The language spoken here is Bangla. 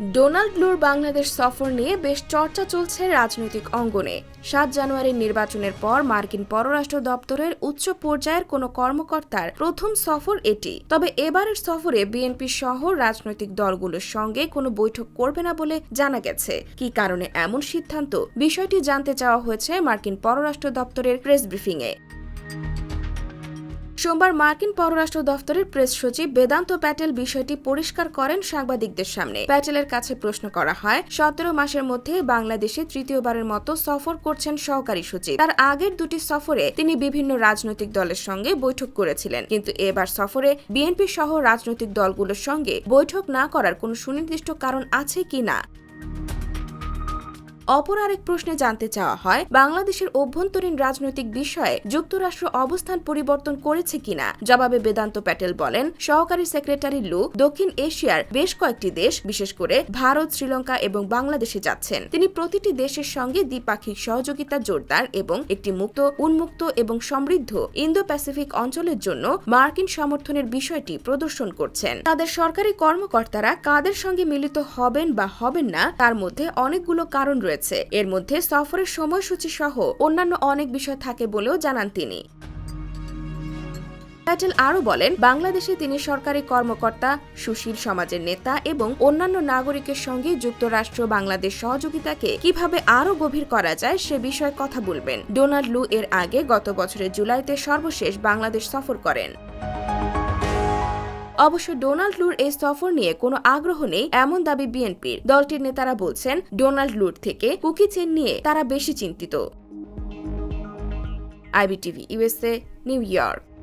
ডোনাল্ড লুর বাংলাদেশ সফর নিয়ে বেশ চর্চা চলছে রাজনৈতিক অঙ্গনে। সাত জানুয়ারির নির্বাচনের পর মার্কিন পররাষ্ট্র দপ্তরের উচ্চ পর্যায়ের কোনো কর্মকর্তার প্রথম সফর এটি। তবে এবারের সফরে বিএনপি সহ রাজনৈতিক দলগুলোর সঙ্গে কোনো বৈঠক করবে না বলে জানা গেছে। কি কারণে এমন সিদ্ধান্ত? বিষয়টি জানতে চাওয়া হয়েছে মার্কিন পররাষ্ট্র দপ্তরের প্রেস ব্রিফিংয়ে। সোমবার মার্কিন পররাষ্ট্র দফতরের প্রেস সচিব বেদান্ত প্যাটেল বিষয়টি পরিষ্কার করেন সাংবাদিকদের সামনে। প্যাটেলের কাছে প্রশ্ন করা হয়, সতেরো মাসের মধ্যে বাংলাদেশে তৃতীয়বারের মতো সফর করছেন সহকারী সচিব। তার আগের দুটি সফরে তিনি বিভিন্ন রাজনৈতিক দলের সঙ্গে বৈঠক করেছিলেন। কিন্তু এবার সফরে বিএনপি সহ রাজনৈতিক দলগুলোর সঙ্গে বৈঠক না করার কোনো সুনির্দিষ্ট কারণ আছে কি না? অপর আরেক প্রশ্নে জানতে চাওয়া হয়, বাংলাদেশের অভ্যন্তরীণ রাজনৈতিক বিষয়ে যুক্তরাষ্ট্র অবস্থান পরিবর্তন করেছে কিনা? জবাবে বেদান্ত প্যাটেল বলেন, সহকারী সেক্রেটারি লু দক্ষিণ এশিয়ার বেশ কয়েকটি দেশ, বিশেষ করে ভারত, শ্রীলঙ্কা এবং বাংলাদেশে যাচ্ছেন। তিনি প্রতিটি দেশের সঙ্গে দ্বিপাক্ষিক সহযোগিতা জোরদার এবং একটি মুক্ত, উন্মুক্ত এবং সমৃদ্ধ ইন্দো প্যাসিফিক অঞ্চলের জন্য মার্কিন সমর্থনের বিষয়টি প্রদর্শন করছেন। তাদের সরকারি কর্মকর্তারা কাদের সঙ্গে মিলিত হবেন বা হবেন না, তার মধ্যে অনেকগুলো কারণ রয়েছে। এর মধ্যে সফরের সময়সূচি সহ অন্যান্য অনেক বিষয় থাকে বলেও জানান তিনি। প্যাটেল আরও বলেন, বাংলাদেশে তিনি সরকারি কর্মকর্তা, সুশীল সমাজের নেতা এবং অন্যান্য নাগরিকের সঙ্গে যুক্তরাষ্ট্র বাংলাদেশ সহযোগিতাকে কীভাবে আরও গভীর করা যায় সে বিষয়ে কথা বলবেন। ডোনাল্ড লু এর আগে গত বছরের জুলাইতে সর্বশেষ বাংলাদেশ সফর করেন। অবশ্য ডোনাল্ড লুর এই সফর নিয়ে কোনো আগ্রহ নেই এমন দাবি বিএনপির। দলটির নেতারা বলছেন, ডোনাল্ড লুর থেকে কুকি চেন নিয়ে তারা বেশি চিন্তিত। IBTV USA New York.